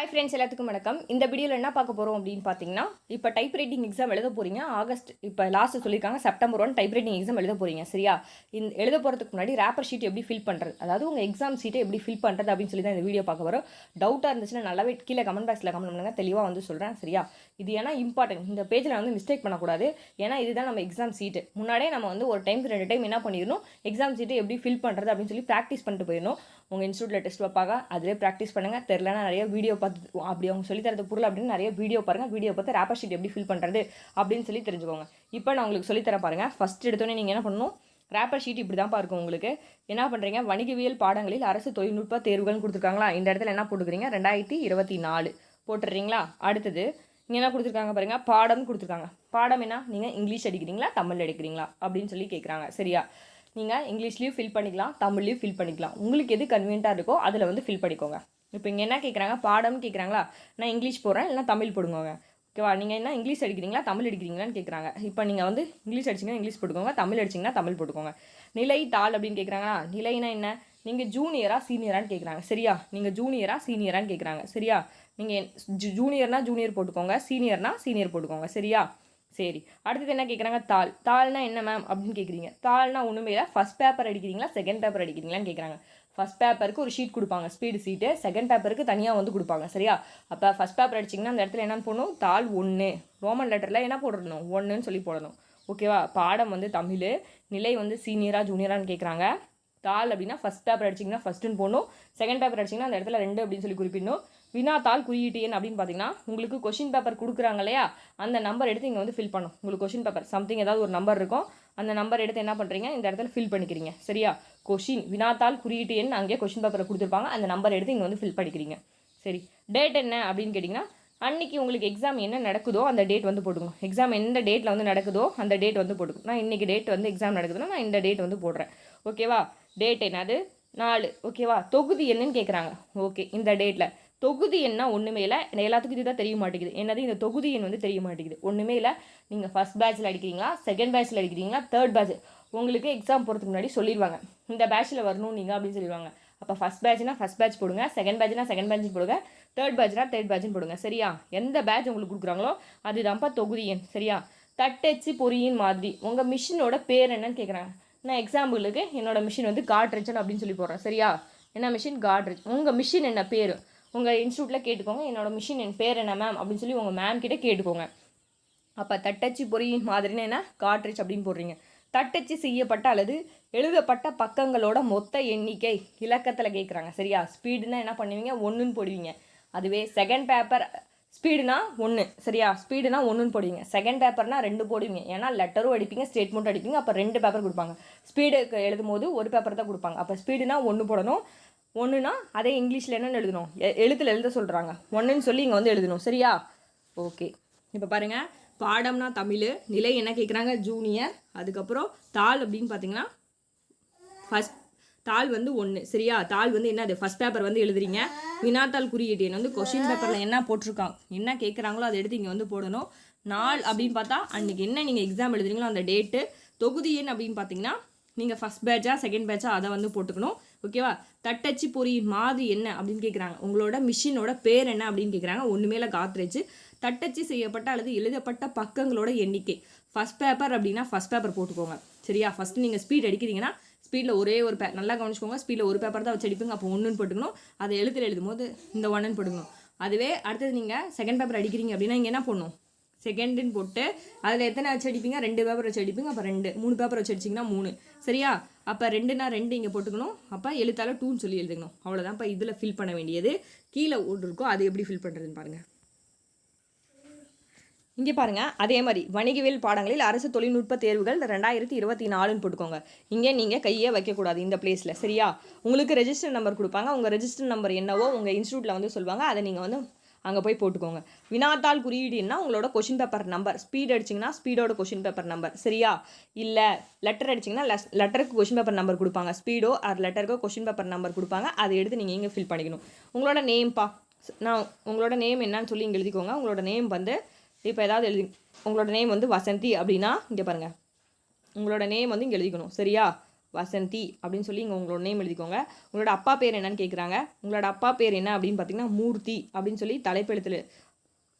Hi friends எல்லாத்துக்கும் வணக்கம். இந்த வீடியோவில் என்ன பார்க்க போகிறோம் அப்படின்னு பார்த்தீங்கன்னா இப்போ டைப் ரைட்டிங் எக்ஸாம் எழுத போகிறீங்க ஆகஸ்ட் இப்போ லாஸ்ட்டு சொல்லியிருக்காங்க September one type writing exam எழுத போகிறீங்க சரியா? இந்த எழுத போகிறதுக்கு முன்னாடி ரேப்பர் ஷீட் எப்படி ஃபில் பண்ணுறது அதாவது உங்கள் எக்ஸாம் ஷீட்டை எப்படி ஃபில் பண்ணுறது அப்படின்னு சொல்லி தான் இந்த வீடியோ பார்க்க வரும் டவுட்டாக இருந்துச்சுன்னா நல்லாவே கீழே கமெண்ட் பாக்ஸில் கமெண்ட் பண்ணுங்கள் தெளிவாக வந்து சொல்கிறேன் சரியா? இது ஏன்னா இம்பார்ட்டன்ட் இந்த பேஜில் வந்து மிஸ்டேக் பண்ணக்கூடாது. ஏன்னா இதுதான் நம்ம எக்ஸாம் சீட்டு முன்னாடியே நம்ம வந்து ஒரு டைம் ரெண்டு டைம் என்ன பண்ணிடணும்? எக்ஸாம் சீட்டை எப்படி ஃபில் பண்ணுறது அப்படின்னு சொல்லி ப்ராக்டிஸ் பண்ணிட்டு போயிடணும். உங்கள் இன்ஸ்டியூட்டில் டெஸ்ட் வைப்பாங்க அதிலே ப்ராக்டிஸ் பண்ணுங்கள் தெரிலனா நிறைய வீடியோ பார்த்து அப்படி அவங்க சொல்லி தரது பொருள் அப்படின்னு நிறைய வீடியோ பாருங்கள் வீடியோ பார்த்து ரேப்பர் ஷீட் எப்படி ஃபில் பண்ணுறது அப்படின்னு சொல்லி தெரிஞ்சுக்கோங்க. இப்போ நான் உங்களுக்கு சொல்லித்தரேன் பாருங்கள் ஃபஸ்ட் எடுத்தோன்னே நீங்கள் என்ன பண்ணணும்? ரேப்பர் ஷீட் இப்படி தான் இருக்கும் உங்களுக்கு. என்ன பண்ணுறீங்க வணிகவியல் பாடங்களில் அரசு தொழில்நுட்ப தேர்வுகள்னு கொடுத்துருக்காங்களா? இந்த இடத்துல என்ன போட்டுக்கிறீங்க? ரெண்டாயிரத்தி இருபத்தி நாலு. போட்டுடுறீங்களா? அடுத்தது இங்கே என்ன கொடுத்துருக்காங்க பாருங்கள் பாடம் கொடுத்துருக்காங்க. பாடம் என்ன? நீங்கள் இங்கிலீஷ் அடிக்கிறீங்களா? தமிழ் அடிக்கிறீங்களா? அப்படின்னு சொல்லி கேட்குறாங்க சரியா? நீங்கள் இங்கிலீஷ்லேயும் ஃபில் பண்ணிக்கலாம் தமிழ்லையும் ஃபில் பண்ணிக்கலாம். உங்களுக்கு எது கன்வீனியண்ட்டாக இருக்கோ அதில் வந்து ஃபில் பண்ணிக்கோங்க. இப்போ இங்கே என்ன கேட்குறாங்க பாடம்னு கேட்குறாங்களா நான் இங்கிலீஷ் போடுறேன் இல்லைனா தமிழ் போடுங்க ஓகேவா நீங்கள் என்ன இங்கிலீஷ் அடிக்கிறீங்களா தமிழ் அடிக்கிறீங்களான்னு கேட்குறாங்க இப்போ நீங்கள் வந்து இங்கிலீஷ் அடிச்சிங்கன்னா இங்கிலீஷ் போட்டுக்கோங்க தமிழ் அடிச்சிங்கன்னா தமிழ் போட்டுக்கோங்க. நிலை தாள் அப்படின்னு கேட்குறாங்களா நிலைனா என்ன? நீங்கள் ஜூனியரா சீனியரான்னு கேட்குறாங்க சரியா? நீங்கள் ஜூனியரா சீனியரான்னு கேட்குறாங்க சரியா? நீங்கள் ஜூனியர்னா ஜூனியர் போட்டுக்கோங்க சீனியர்னா சீனியர் போட்டுக்கோங்க. சரியா? சரி அடுத்தது என்ன கேட்குறாங்க தாள். தாள்னா என்ன மேம் அப்படின்னு கேட்குறீங்க தாள்னா ஒன்றுமே இல்லை. ஃபஸ்ட் பேப்பர் அடிக்கிறீங்களா? செகண்ட் பேப்பர் அடிக்கிறீங்களான்னு கேட்குறாங்க ஃபஸ்ட் பேப்பருக்கு ஒரு ஷீட் கொடுப்பாங்க. ஸ்பீடு சீட்டு செகண்ட் பேப்பருக்கு தனியாக வந்து கொடுப்பாங்க. சரியா? அப்போ ஃபஸ்ட் பேப்பர் அடிச்சிங்கன்னா அந்த இடத்துல என்ன போடணும்? தாள் ஒன்று ரோமன் லெட்டரில் என்ன போடணும்? ஒன்றுன்னு சொல்லி போடணும். ஓகேவா பாடம் வந்து தமிழ். நிலை வந்து சீனியரா ஜூனியரான்னு கேட்குறாங்க தாள் அப்படின்னா ஃபஸ்ட் பேப்பர் அடிச்சிங்கன்னா ஃபஸ்ட்டுன்னு போடணும். செகண்ட் பேப்பர் அடிச்சிங்கன்னா அந்த இடத்துல ரெண்டு அப்படின்னு சொல்லி குறிப்பிடணும். வினாத்தாள் குறியீட்டு எண் அப்படின்னு பார்த்தீங்கன்னா உங்களுக்கு கொஷின் பேப்பர் கொடுக்குறாங்க இல்லையா? அந்த நம்பர் எடுத்து இங்கே வந்து ஃபில் பண்ணும் உங்களுக்கு கொஷின் பேப்பர் சம்திங் ஏதாவது ஒரு நம்பர் இருக்கும். அந்த நம்பர் எடுத்து என்ன பண்ணுறீங்க இந்த இடத்துல ஃபில் பண்ணிக்கிறீங்க. சரியா? கொஷின் வினாத்தாள் குறியீட்டு எண் அங்கேயே கொஷின் பேப்பரை கொடுத்துருப்பாங்க. அந்த நம்பர் எடுத்து இங்கே வந்து ஃபில் பண்ணிக்கிறீங்க. சரி. டேட் என்ன அப்படின்னு கேட்டிங்கன்னா அன்றைக்கி உங்களுக்கு எக்ஸாம் என்ன நடக்குதோ அந்த டேட் வந்து போட்டுக்கணும். எக்ஸாம் எந்த டேட்டில் வந்து நடக்குதோ அந்த டேட் வந்து போட்டுக்கணும். நான் இன்றைக்கி டேட் வந்து எக்ஸாம் நடக்குதுன்னா நான் இந்த டேட் வந்து போடுறேன். ஓகேவா டேட் என்னது? நாலு. ஓகேவா தொகுதி என்னன்னு கேட்குறாங்க ஓகே இந்த டேட்டில் தொகுதி என்ன ஒன்றுமே இல்லை. எல்லாத்துக்கும் இதுதான் தெரிய மாட்டேங்குது. என்னது? இந்த தொகுதி எண் வந்து தெரிய மாட்டேங்குது. ஒன்றுமே இல்லை. நீங்கள் ஃபஸ்ட் பேட்சில் அடிக்கிறீங்களா? செகண்ட் பேட்சில் அடிக்கிறீங்களா? தேர்ட் பேட்ச் உங்களுக்கு எக்ஸாம் போகிறதுக்கு முன்னாடி சொல்லிடுவாங்க இந்த பேட்சில் வரணும் நீங்கள் அப்படின்னு சொல்லிடுவாங்க அப்போ ஃபஸ்ட் பேட்ச்னா ஃபஸ்ட் பேட்ச் போடுங்க. செகண்ட் பேட்ச்னா செகண்ட் பேட்ச் போடுங்க. தேர்ட் பேட்ச்னா தேர்ட் பேட்ச்னு போடுங்க. சரியா? எந்த பேட்ச் உங்களுக்கு கொடுக்குறாங்களோ அதுதான்ப்பா தொகுதி எண். சரியா? தட்டச்சு பொறியின் மாதிரி. உங்கள் மிஷினோட பேர் என்னன்னு கேட்குறாங்க நான் எக்ஸாம்பிளுக்கு என்னோடய மிஷின் வந்து காட்ரிச்சன் அப்படின்னு சொல்லி போடுறேன். சரியா? என்ன மிஷின்? காட்ரிச் உங்கள் மிஷின் என்ன பேர்? உங்கள் இன்ஸ்டியூட்டில் கேட்டுக்கோங்க. என்னோடய மிஷின் என் பேர் என்ன மேம் அப்படின்னு சொல்லி உங்கள் மேம் கிட்டே கேட்டுக்கோங்க. அப்போ தட்டச்சு பொறி மாதிரின்னு என்ன? காட்ரிச் அப்படின்னு போடுறீங்க. தட்டச்சு செய்யப்பட்ட அல்லது எழுதப்பட்ட பக்கங்களோட மொத்த எண்ணிக்கை இலக்கத்தில் கேட்குறாங்க சரியா? ஸ்பீடுனா என்ன பண்ணுவீங்க? ஒன்றுன்னு போடுவீங்க. அதுவே செகண்ட் பேப்பர் ஸ்பீடுனா ஒன்று சரியா? ஸ்பீடுனா ஒன்றுன்னு போடுவீங்க. செகண்ட் பேப்பர்னா ரெண்டு போடுவீங்க. ஏன்னா லெட்டரும் அடிப்பீங்க ஸ்டேட்மெண்ட்டும் அடிப்பீங்க. அப்போ ரெண்டு பேப்பர் கொடுப்பாங்க. ஸ்பீடு எழுதும் போது ஒரு பேப்பர் தான் கொடுப்பாங்க. அப்போ ஸ்பீடுனா ஒன்று போடணும். ஒன்றுனா அதே இங்கிலீஷில் என்னென்னு எழுதணும். எ- எழுத்துல எழுத சொல்கிறாங்க ஒன்றுன்னு சொல்லி இங்கே வந்து எழுதணும். சரியா? ஓகே. இப்போ பாருங்கள் பாடம்னா தமிழ். நிலை என்ன கேட்குறாங்க ஜூனியர். அதுக்கப்புறம் தாள் அப்படின்னு பார்த்தீங்கன்னா ஃபஸ்ட் தாள் வந்து ஒன்று சரியா? தாள் வந்து என்னது? ஃபஸ்ட் பேப்பர் வந்து எழுதுறீங்க. வினாத்தாள் குறியீட்டு. எண் வந்து கொஷின் பேப்பரில் என்ன போட்டிருக்காங்க? என்ன கேட்குறாங்களோ அதை எடுத்து இங்கே வந்து போடணும். நாள் அப்படின்னு பார்த்தா அன்றைக்கி என்ன நீங்கள் எக்ஸாம் எழுதுறீங்களோ அந்த டேட்டு தொகுதி எண் அப்படின்னு பார்த்தீங்கன்னா நீங்கள் ஃபஸ்ட் பேட்சா செகண்ட் பேட்சா அதை வந்து போட்டுக்கணும். ஓகேவா தட்டச்சு பொறி மாதிரி என்ன அப்படின்னு கேட்குறாங்க உங்களோட மிஷினோட பேர் என்ன அப்படின்னு கேட்குறாங்க ஒன்றுமேல காத்ரேஜ் தட்டச்சு செய்யப்பட்ட அல்லது எழுதப்பட்ட பக்கங்களோட எண்ணிக்கை. ஃபஸ்ட் பேப்பர் அப்படின்னா ஃபஸ்ட் பேப்பர் போட்டுக்கோங்க. சரியா? ஃபஸ்ட்டு நீங்கள் ஸ்பீட் அடிக்கிறீங்கன்னா ஸ்பீடில் ஒரே ஒரு பே நல்லா கவனிச்சுக்கோங்க. ஸ்பீடில் ஒரு பேப்பர் தான் வச்சு அடிப்பீங்க. அப்போ ஒன்றுன்னு போட்டுக்கணும். அதை எழுத்துல எழுதும் போது இந்த ஒன்றுன்னு போட்டுக்கணும். அதுவே அடுத்தது நீங்கள் செகண்ட் பேப்பர் அடிக்கிறீங்க அப்படின்னா இங்கே என்ன பண்ணணும் செகண்டுன்னு போட்டு அதில் எத்தனை வச்சு அடிப்பீங்க? ரெண்டு பேப்பர் வச்சு அடிப்பீங்க. அப்போ ரெண்டு மூணு பேப்பர் வச்சு அடிச்சிங்கன்னா மூணு. சரியா? அப்போ ரெண்டுனா ரெண்டு இங்கே போட்டுக்கணும். அப்போ எழுத்தால டூன்னு சொல்லி எழுதுக்கணும். அவ்வளோதான் இப்போ இதில் ஃபில் பண்ண வேண்டியது. கீழே ஓடு இருக்கோ அது எப்படி ஃபில் பண்ணுறதுன்னு பாருங்கள் இங்கே பாருங்க. அதே மாதிரி வணிகவியல் பாடங்களில் அரசு தொழில்நுட்ப தேர்வுகள் ரெண்டாயிரத்தி இருபத்தி நாலுன்னு போட்டுக்கோங்க. இங்கே நீங்கள் கையே வைக்கக்கூடாது இந்த பிளேஸில் சரியா? உங்களுக்கு ரெஜிஸ்டர் நம்பர் கொடுப்பாங்க. உங்கள் ரெஜிஸ்டர் நம்பர் என்னவோ உங்கள் இன்ஸ்டியூட்டில் வந்து சொல்லுவாங்க. அதை நீங்கள் வந்து அங்கே போய் போட்டுக்கோங்க. வினாத்தாள் குறியீடுன்னா உங்களோட கொஷின் பேப்பர் நம்பர் ஸ்பீட் அடிச்சிங்கன்னா ஸ்பீடோட கொஷின் பேப்பர் நம்பர் சரியா? இல்லை லெட்டர் அடிச்சிங்கன்னா லெட்டருக்கு கொஷின் பேப்பர் நம்பர் கொடுப்பாங்க. ஸ்பீடோ ஆர் லெட்டருக்கோ கொஷின் பேப்பர் நம்பர் கொடுப்பாங்க. அதை எடுத்து நீங்கள் இங்கே ஃபில் பண்ணிக்கணும். உங்களோட நேம்ப்பா நான் உங்களோட நேம் என்னன்னு சொல்லி இங்கே எழுதிக்கோங்க. உங்களோட நேம் வந்து இப்போ ஏதாவது எழுதி உங்களோட நேம் வந்து வசந்தி அப்படின்னா இங்கே பாருங்கள் உங்களோட நேம் வந்து இங்கே எழுதிக்கணும். சரியா? வசந்தி அப்படின்னு சொல்லி இங்கே உங்களோட நேம் எழுதிக்கோங்க. உங்களோட அப்பா பேர் என்னன்னு கேட்குறாங்க உங்களோட அப்பா பேர் என்ன அப்படின்னு பார்த்தீங்கன்னா மூர்த்தி அப்படின்னு சொல்லி தலைப்பெழுத்தில்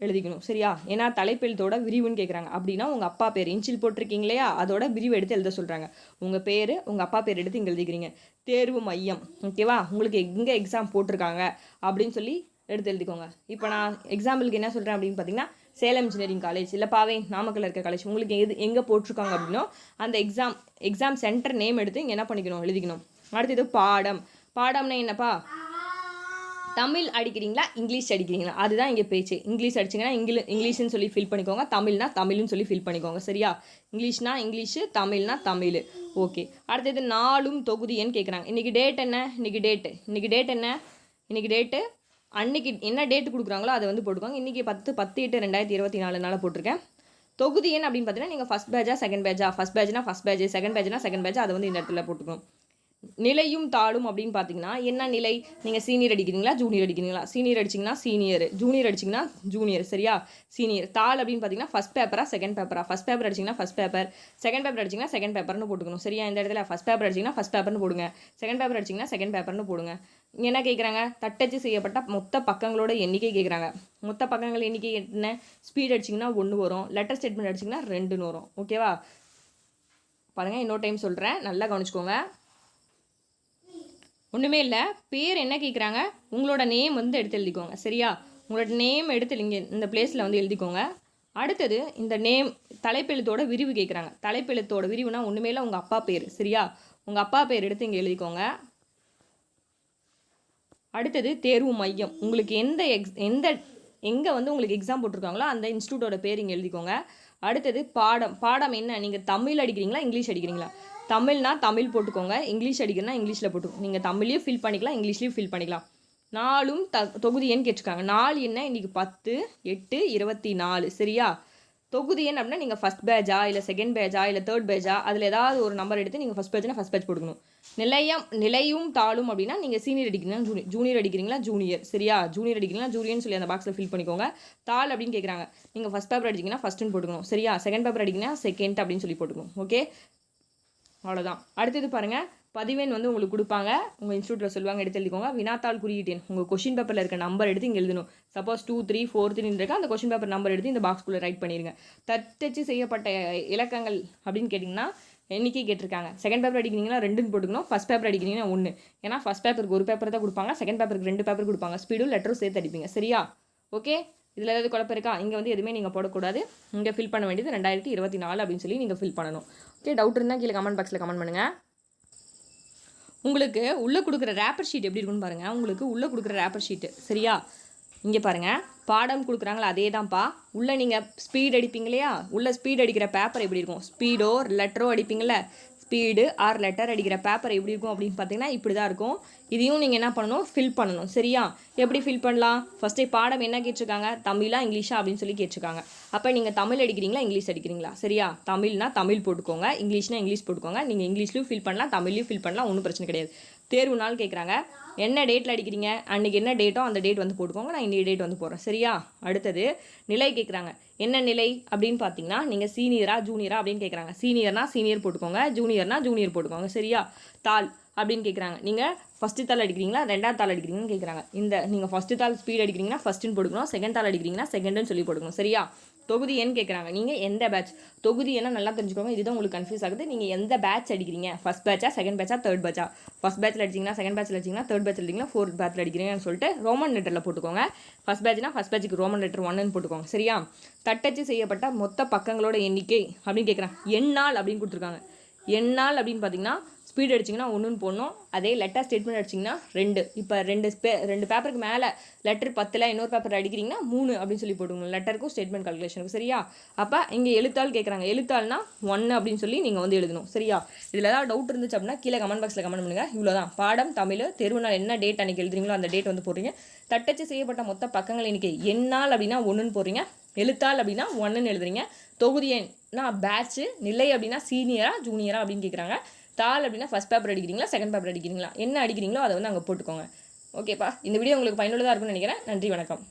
எழுதிக்கணும். சரியா? ஏன்னா தலைப்பெழுத்தோட விரிவுன்னு கேட்குறாங்க அப்படின்னா உங்கள் அப்பா பேர் இன்ச்சில் போட்டிருக்கீங்க இல்லையா அதோட விரிவு எடுத்து எழுத சொல்கிறாங்க உங்கள் பேர் உங்கள் அப்பா பேர் எடுத்து இங்கே எழுதிக்கிறீங்க. தேர்வு மையம். ஓகேவா உங்களுக்கு எங்கே எக்ஸாம் போட்டிருக்காங்க அப்படின்னு சொல்லி எடுத்து எழுதிக்கோங்க. இப்போ நான் எக்ஸாம்பிளுக்கு என்ன சொல்கிறேன் அப்படின்னு பார்த்தீங்கன்னா சேலம் இன்ஜினியரிங் காலேஜ் இல்லை பாவை நாமக்கல் இருக்க காலேஜ் உங்களுக்கு எது எங்கே போட்டிருக்காங்க அப்படின்னா அந்த எக்ஸாம் எக்ஸாம் சென்டர் நேம் எடுத்து இங்கே என்ன பண்ணிக்கணும் எழுதிக்கணும். அடுத்தது பாடம். பாடம்னா என்னப்பா? தமிழ் அடிக்கிறீங்களா இங்கிலீஷ் அடிக்கிறீங்களா? அதுதான் இங்கே பேச்சு. இங்கிலீஷ் அடிச்சிங்கன்னா இங்கிலி இங்கிலீஷ்னு சொல்லி ஃபில் பண்ணிக்கோங்க. தமிழ்னா தமிழ்னு சொல்லி ஃபில் பண்ணிக்கோங்க சரியா? இங்கிலீஷ்னா இங்கிலீஷு தமிழ்னா தமிழ். ஓகே. அடுத்தது நாலும் தொகுதின்னு கேட்குறாங்க இன்றைக்கி டேட் என்ன? இன்றைக்கி டேட்டு இன்றைக்கி டேட் என்ன? இன்றைக்கி டேட்டு அன்னைக்கு என்ன டேட் கொடுக்குறாங்களோ அதை வந்து போட்டுக்கோங்க. இன்றைக்கி பத்து பத்து எட்டு ரெண்டாயிரத்தி இருபத்தி நாலுனால போட்டிருக்கேன். தொகுதி எண் அப்படின்னு பார்த்தீங்கன்னா நீங்கள் ஃபஸ்ட் பேஜா செகண்ட் பேஜா ஃபஸ்ட் பேஜ்னா ஃபஸ்ட் பேஜ் செகண்ட் பேஜ்னா செகண்ட் பேஜ் அதை வந்து இந்த இடத்துல போட்டுக்கணும் நிலையும் தாளும் அப்படின்னு பார்த்தீங்கன்னா என்ன நிலை? நீங்கள் சீனியர் அடிக்கிறீங்களா ஜூனியர் அடிக்கிறீங்களா? சீனியர் அடிச்சிங்கன்னா சீனியர் ஜூனியர் அடிச்சிங்கன்னா ஜூனியர் சரியா? சீனியர் தாள் அப்படின்னு பார்த்தீங்கன்னா ஃபஸ்ட் பேப்பரா செகண்ட் பேப்பரா ஃபஸ்ட் பேப்பர் அடிச்சிங்கன்னா ஃபஸ்ட் பேப்பர் செகண்ட் பேப்பர் அடிச்சிங்கன்னா செகண்ட் பேப்பர்னு போட்டுக்கணும் சரியா? இந்த இடத்துல ஃபஸ்ட் பேப்பர் அடிச்சிங்கன்னா ஃபஸ்ட் பேப்பர்னு போடுங்க. செகண்ட் பேப்பர் அடிச்சிங்கன்னா செகண்ட் பேப்பர்னு போடுங்க. என்ன கேட்குறாங்க தட்டச்சு செய்யப்பட்ட மொத்த பக்கங்களோட எண்ணிக்கை கேட்குறாங்க மொத்த பக்கங்கள் எண்ணிக்கை என்ன? ஸ்பீட் அடிச்சிங்கன்னா ஒன்று வரும். லெட்டர் ஸ்டேட்மெண்ட் அடிச்சிங்கன்னா ரெண்டுன்னு வரும். ஓகேவா பாருங்கள் இன்னொரு டைம் சொல்கிறேன் நல்லா கவனிச்சிக்கோங்க. ஒன்றுமே இல்லை. பேர் என்ன கேட்குறாங்க உங்களோட நேம் வந்து எடுத்து எழுதிக்கோங்க. சரியா? உங்களோட நேம் எடுத்து இங்கே இந்த பிளேஸில் வந்து எழுதிக்கோங்க. அடுத்தது இந்த நேம் தலைப்பெழுத்தோட விரிவு கேட்குறாங்க தலைப்பெழுத்தோட விரிவுனா ஒன்றுமே இல்லை உங்கள் அப்பா பேர். சரியா? உங்கள் அப்பா பேர் எடுத்து இங்கே எழுதிக்கோங்க. அடுத்தது தேர்வு மையம். உங்களுக்கு எந்த எக்ஸ் எந்த எங்கே வந்து உங்களுக்கு எக்ஸாம் போட்டிருக்காங்களோ அந்த இன்ஸ்டியூட்டோட பேர் இங்கே எழுதிக்கோங்க. அடுத்தது பாடம். பாடம் என்ன? நீங்கள் தமிழ் அடிக்கிறீங்களா இங்கிலீஷ் அடிக்கிறீங்களா? தமிழ்னா தமிழ் போட்டுக்கோங்க இங்கிலீஷ் அடிக்கிறனா இங்கிலீஷில் போட்டுக்கோங்க. நீங்கள் தமிழ்லையும் ஃபில் பண்ணிக்கலாம் இங்கிலீஷ்லேயும் ஃபில் பண்ணிக்கலாம். நாலும் த தொகுதி எண் கேட்டிருக்காங்க. நாலு என்ன? இன்றைக்கி பத்து எட்டு இருபத்தி நாலு. சரியா? தொகுதி எண் அப்படின்னா நீங்கள் ஃபஸ்ட் பேஜா இல்லை செகண்ட் பேஜா இல்லை தேர்ட் பேஜா அதில் ஏதாவது ஒரு நம்பர் எடுத்து நீங்கள் ஃபஸ்ட் பேஜ்னா ஃபஸ்ட் பேஜ் போட்டுக்கணும். நிலையம் நிலையும் தாளும் அப்படின்னா நீங்கள் சீனியர் அடிக்கிறீங்களா? ஜூனியர் ஜூனியர் அடிக்கிறீங்களா? ஜூனியர் சரியா? ஜூனியர் அடிக்கிறீங்களா? ஜூனியர்னு சொல்லி அந்த பாக்ஸில் ஃபில் பண்ணிக்கோங்க. தாள் அப்படின்னு கேட்குறாங்க நீங்கள் ஃபஸ்ட் பேப்பர் அடிச்சிங்கன்னா ஃபஸ்ட்டுன்னு போட்டுக்கணும். சரியா? செகண்ட் பேப்பர் அடிக்கிங்கன்னா செகண்ட் அப்படின்னு சொல்லி போட்டுக்கணும். ஓகே அவ்வளோதான் அடுத்தது பாருங்கள் பதிவெண் வந்து உங்களுக்கு கொடுப்பாங்க. உங்கள் இன்ஸ்டியூட்டில் சொல்லுவாங்க எடுத்து எழுதிக்கோங்க. வினாத்தாள் குறியீட்டேன். உங்கள் கொஷின் பேப்பரில் இருக்க நம்பர் எடுத்து இங்கே எழுதணும். Suppose two three four three இருக்கா? அந்த கொஷின் பேப்பர் நம்பர் எடுத்து இந்த பாக்ஸ்குள்ளே ரைட் பண்ணிடுங்க தட்டச்சு செய்யப்பட்ட இலக்கங்கள் அப்படின்னு கேட்டிங்கன்னா எண்ணிக்கை கேட்டிருக்காங்க. செகண்ட் பேப்பர் அடிக்கிறீங்கன்னா ரெண்டுன்னு போட்டுக்கணும். ஃபஸ்ட் பேப்பர் அடிக்கிறீங்கன்னா ஒன்று ஏன்னா ஃபஸ்ட் பேப்பருக்கு ஒரு பேப்பர் தான் கொடுப்பாங்க. செகண்ட் பேப்பருக்கு ரெண்டு பேப்பர் கொடுப்பாங்க. ஸ்பீடும் லெட்டரும் சேர்த்து அடிப்பீங்க. சரியா? ஓகே இதில் ஏதாவது குழப்பம் இருக்கா? இங்கே வந்து எதுவுமே நீங்கள் போடக்கூடாது. இங்கே ஃபில் பண்ண வேண்டியது ரெண்டாயிரத்தி இருபத்தி நாலு அப்படின்னு சொல்லி நீங்கள் ஃபில் பண்ணணும். ஓகே டவுட் இருந்தால் கீழே கமெண்ட் பாக்ஸில் கமெண்ட் பண்ணுங்கள் உங்களுக்கு உள்ளே கொடுக்குற ரேப்பர் ஷீட் எப்படி இருக்குன்னு பாருங்கள் உங்களுக்கு உள்ளே கொடுக்குற ரேப்பர் ஷீட்டு சரியா? இங்கே பாருங்கள் பாடம் கொடுக்குறாங்களா அதே தான்ப்பா உள்ளே நீங்கள் ஸ்பீட் அடிப்பீங்க இல்லையா உள்ளே ஸ்பீட் அடிக்கிற பேப்பர் எப்படி இருக்கும்? ஸ்பீடோ லெட்டரோ அடிப்பீங்கள ஸ்பீடு ஆர் லெட்டர் அடிக்கிற பேப்பர் எப்படி இருக்கும் அப்படின்னு பார்த்தீங்கன்னா இப்படி தான் இருக்கும். இதையும் நீங்கள் என்ன பண்ணணும்? ஃபில் பண்ணணும். சரியா? எப்படி ஃபில் பண்ணலாம்? ஃபஸ்ட்டே பாடம் என்ன கேட்டிருக்காங்க? தமிழா இங்கிலீஷா அப்படின்னு சொல்லி கேட்டிருக்காங்க. அப்போ நீங்கள் தமிழ் அடிக்கிறீங்களா இங்கிலீஷ் அடிக்கிறீங்களா? சரியா? தமிழ்னா தமிழ் போட்டுக்கோங்க. இங்கிலீஷ்னா இங்கிலீஷ் போட்டுக்கோங்க. நீங்கள் இங்கிலீஷ்லையும் ஃபில் பண்ணலாம் தமிழ்லையும் ஃபில் பண்ணலாம். ஒன்றும் பிரச்சனை கிடையாது. தேர்வு நாள் கேட்குறாங்க என்ன டேட்டில் அடிக்கிறீங்க? அன்றைக்கி என்ன டேட்டோ அந்த டேட் வந்து போட்டுக்கோங்க. நான் இன்னைக்கு டேட் வந்து போடுறேன். சரியா? அடுத்தது நிலை கேட்குறாங்க என்ன நிலை அப்படின்னு பார்த்தீங்கன்னா நீங்கள் சீனியரா ஜூனியரா அப்படின்னு கேட்குறாங்க சீனியர்னா சீனியர் போட்டுக்கோங்க. ஜூனியர்னா ஜூனியர் போட்டுக்கோங்க. சரியா? தாள் அப்படின்னு கேட்குறாங்க நீங்கள் ஃபஸ்ட்டு தாள் அடிக்கிறீங்களா? ரெண்டாவது தாள் அடிக்கிறீங்கன்னு கேட்குறாங்க இந்த நீங்கள் ஃபஸ்ட்டு தாள் ஸ்பீட் அடிக்கிறீங்கன்னா ஃபஸ்ட்டுன்னு போட்டுக்கணும். செகண்ட் தாள் அடிக்கிறீங்கன்னா செகண்டுன்னு சொல்லி போட்டுக்கணும். சரியா? தொகுதி எண் கேட்குறாங்க நீங்கள் எந்த பேட்ச் தொகுதி என்ன நல்லா தெரிஞ்சுக்கோங்க. இதுதான் உங்களுக்கு கன்ஃபியூஸ் ஆகுது. நீங்கள் எந்த பேட்ச் அடிக்கிறீங்க? ஃபஸ்ட் பேட்சா செகண்ட் பேட்சா தேர்ட் பேட்சா ஃபஸ்ட் பேட்சில் அடிச்சிங்கன்னா செகண்ட் பேட்சில் அடிச்சிங்கன்னா தேர்ட் பேட்சில் அடிச்சிங்கன்னா ஃபோர்த் பேட்சில் அடிக்கிறீங்கன்னு சொல்லிட்டு ரோமன் லெட்டரில் போட்டுக்கோங்க. ஃபஸ்ட் பேட்ச்னா ஃபஸ்ட் பேட்சுக்கு ரோமன் லெட்டர் ஒன்னு போட்டுக்கோங்க. சரியா? தட்டச்சு செய்யப்பட்ட மொத்த பக்கங்களோட எண்ணிக்கை அப்படின்னு கேட்குறாங்க எண்ணால் அப்படின்னு கொடுத்துருக்காங்க. எண்ணால் அப்படின்னு பார்த்தீங்கன்னா ஸ்பீட் அடிச்சிங்கன்னா ஒன்றுன்னு போடணும். அதே லெட்டர் ஸ்டேட்மெண்ட் அடிச்சிங்கன்னா ரெண்டு. இப்போ ரெண்டு ஸ்பே ரெண்டு பேப்பருக்கு மேலே லெட்டர் பத்தில் இன்னொரு பேப்பர் அடிக்கிறீங்கன்னா மூணு அப்படின்னு சொல்லி போட்டுக்கணும் லெட்டருக்கும் ஸ்டேட்மெண்ட் கால்குலேஷனுக்கு சரியா? அப்போ இங்கே எழுத்தாள் கேட்குறாங்க எழுத்தாள்னா ஒன்று அப்படின்னு சொல்லி நீங்கள் வந்து எழுதணும். சரியா? இதில் ஏதாவது டவுட் இருந்துச்சு அப்படின்னா கீழே கமெண்ட் பாக்ஸில் கமெண்ட் பண்ணுங்கள் இவ்வளோதான் பாடம் தமிழ் தெருவு நாள் என்ன டேட் அன்றைக்கி எழுதுறீங்களோ அந்த டேட் வந்து போடுறீங்க. தட்டச்சு செய்யப்பட்ட மொத்த பக்கங்கள் இன்றைக்கி என்னால் அப்படின்னா ஒன்றுன்னு போடுறீங்க. எழுத்தாள் அப்படின்னா ஒன்றுன்னு எழுதுறீங்க. தொகுதி நான் பேட்ச்சு நிலை அப்படின்னா சீனியரா ஜூனியரா அப்படின்னு கேட்குறாங்க தாள் அப்படின்னா ஃபஸ்ட் பேப்பர் அடிக்கிறீங்களா செகண்ட் பேப்பர் அடிக்கிறீங்களா என்ன அடிக்கிறீங்களோ அதை வந்து அங்கே போட்டுக்கோங்க. ஓகேப்பா இந்த வீடியோ உங்களுக்கு பயனுள்ளதாக இருக்கும்னு நினைக்கிறேன். நன்றி வணக்கம்.